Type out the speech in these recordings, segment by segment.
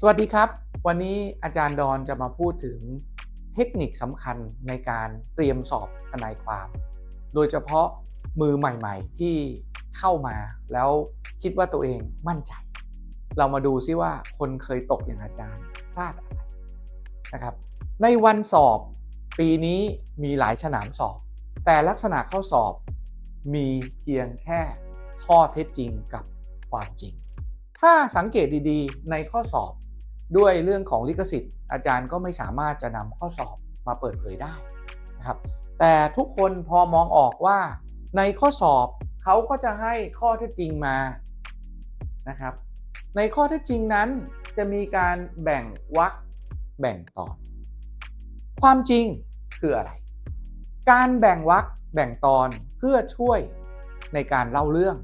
สวัสดีครับ วันนี้อาจารย์ดอนจะมาพูดถึงเทคนิคสำคัญในการเตรียมสอบทนายความ โดยเฉพาะมือใหม่ ๆ ที่เข้ามาแล้วคิดว่าตัวเองมั่นใจ เรามาดูซิว่าคนเคยตกอย่างอาจารย์พลาดอะไรนะครับ ในวันสอบปีนี้มีหลายสนามสอบ แต่ลักษณะข้อสอบมีเพียงแค่ข้อเท็จจริงกับความจริง ถ้าสังเกตดีๆ ในข้อสอบ ด้วยเรื่องของลิขสิทธิ์ อาจารย์ก็ไม่สามารถจะนำข้อสอบมาเปิดเผยได้นะครับแต่ทุกคนพอมองออกว่าในข้อสอบเขาก็จะให้ข้อเท็จจริงมานะครับ ในข้อเท็จจริงนั้นจะมีการแบ่งวรรคแบ่งตอน ความจริงคืออะไร การแบ่งวรรคแบ่งตอนเพื่อช่วยในการเล่าเรื่อง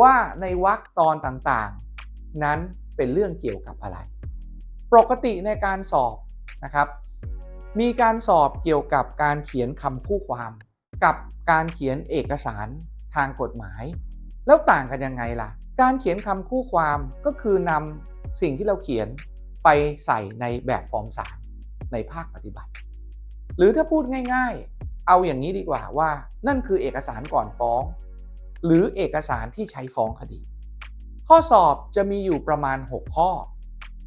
ว่าในวรรคตอนต่างๆ นั้นเป็นเรื่องเกี่ยวกับอะไร ปกติในการสอบนะครับมีการสอบเกี่ยวกับการเขียนคำคู่ความ กับการเขียนเอกสารทางกฎหมาย แล้วต่างกันยังไงล่ะ การเขียนคำคู่ความก็คือนำสิ่งที่เราเขียนไปใส่ในแบบฟอร์มสารในภาคปฏิบัติ หรือถ้าพูดง่ายๆ เอาอย่างนี้ดีกว่าว่านั่นคือเอกสารก่อนฟ้อง หรือเอกสารที่ใช้ฟ้องคดี ข้อสอบจะมีอยู่ประมาณ 6 ข้อ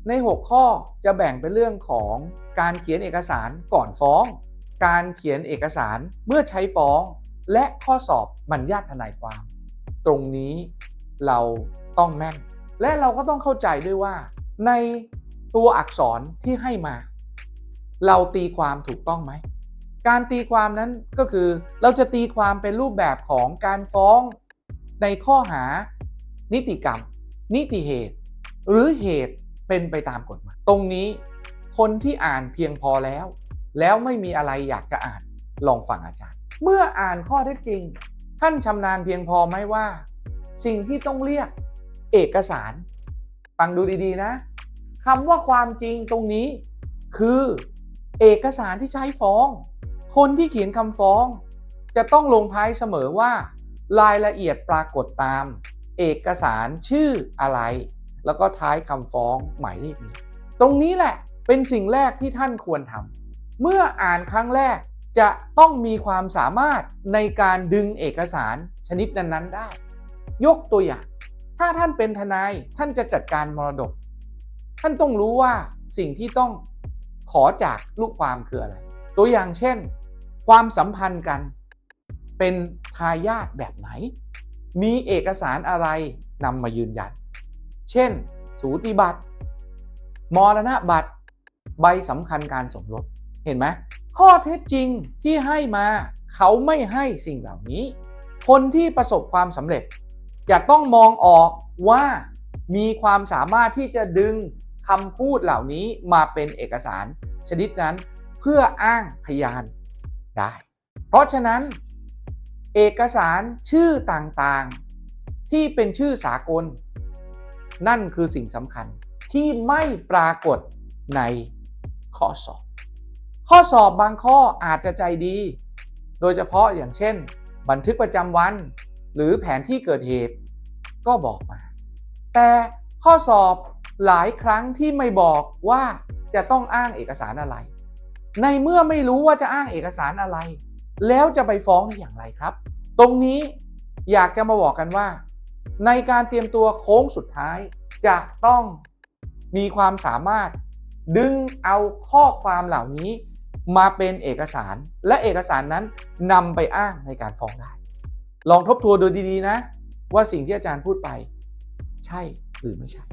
ใน6ข้อจะแบ่งเป็นเรื่องของการเขียนเอกสารก่อนฟ้อง การเขียนเอกสารเมื่อใช้ฟ้อง และข้อสอบบัญญัติทนายความ ตรงนี้เราต้องแม่น และเราก็ต้องเข้าใจด้วยว่า ในตัวอักษรที่ให้มา เราตีความถูกต้องไหม การตีความนั้นก็คือเราจะตีความเป็นรูปแบบของการฟ้องในข้อหานิติกรรม นิติเหตุ หรือเหตุ เป็นไปตามกฎหมาย ตรงนี้คนที่อ่านเพียงพอแล้ว แล้วไม่มีอะไรอยากจะอ่านลองฟังอาจารย์ เมื่ออ่านข้อเท็จจริง ท่านชำนาญเพียงพอไหมว่า สิ่งที่ต้องเรียกเอกสาร ฟังดูดีๆนะคำว่าความจริงตรงนี้ คือเอกสารที่ใช้ฟ้อง คนที่เขียนคำฟ้อง จะต้องลงท้ายเสมอว่า รายละเอียดปรากฏตาม เอกสารชื่ออะไร แล้วก็ท้ายคำฟ้องหมายเลขนี้ ตรงนี้แหละเป็นสิ่งแรกที่ท่านควรทำเมื่ออ่านครั้งแรกจะต้องมีความสามารถในการดึงเอกสารชนิดนั้นๆได้ ยกตัวอย่าง ถ้าท่านเป็นทนายท่านจะจัดการมรดก ท่านต้องรู้ว่าสิ่งที่ต้องขอจากลูกความคืออะไร ตัวอย่างเช่น ความสัมพันธ์กัน เป็นทายาทแบบไหน มีเอกสารอะไรนำมายืนยัน เช่น สูติบัตร มรณบัตร ใบสำคัญการสมรส เห็นไหมข้อเท็จจริงที่ให้มาเขาไม่ให้สิ่งเหล่านี้ คนที่ประสบความสำเร็จ จะต้องมองออกว่ามีความสามารถที่จะดึงคำพูดเหล่านี้มาเป็นเอกสาร ชนิดนั้นเพื่ออ้างพยานได้ เพราะฉะนั้นเอกสารชื่อต่างๆ ที่เป็นชื่อสากล นั่นคือสิ่งสำคัญที่ไม่ปรากฏในข้อสอบ ข้อสอบบางข้ออาจจะใจดี โดยเฉพาะอย่างเช่น บันทึกประจำวัน หรือแผนที่เกิดเหตุ ก็บอกมา แต่ข้อสอบหลายครั้งที่ไม่บอกว่าจะต้องอ้างเอกสารอะไร ในเมื่อไม่รู้ว่าจะอ้างเอกสารอะไร แล้วจะไปฟ้องได้อย่างไรครับ ตรงนี้อยากจะมาบอกกันว่า ในการเตรียมตัวโค้งสุดท้าย จะต้องมีความสามารถดึงเอาข้อความเหล่านี้มาเป็นเอกสาร และเอกสารนั้นนำไปอ้างในการฟ้องได้ ลองทบทวนดูดีๆนะ ว่าสิ่งที่อาจารย์พูดไป ใช่หรือไม่ใช่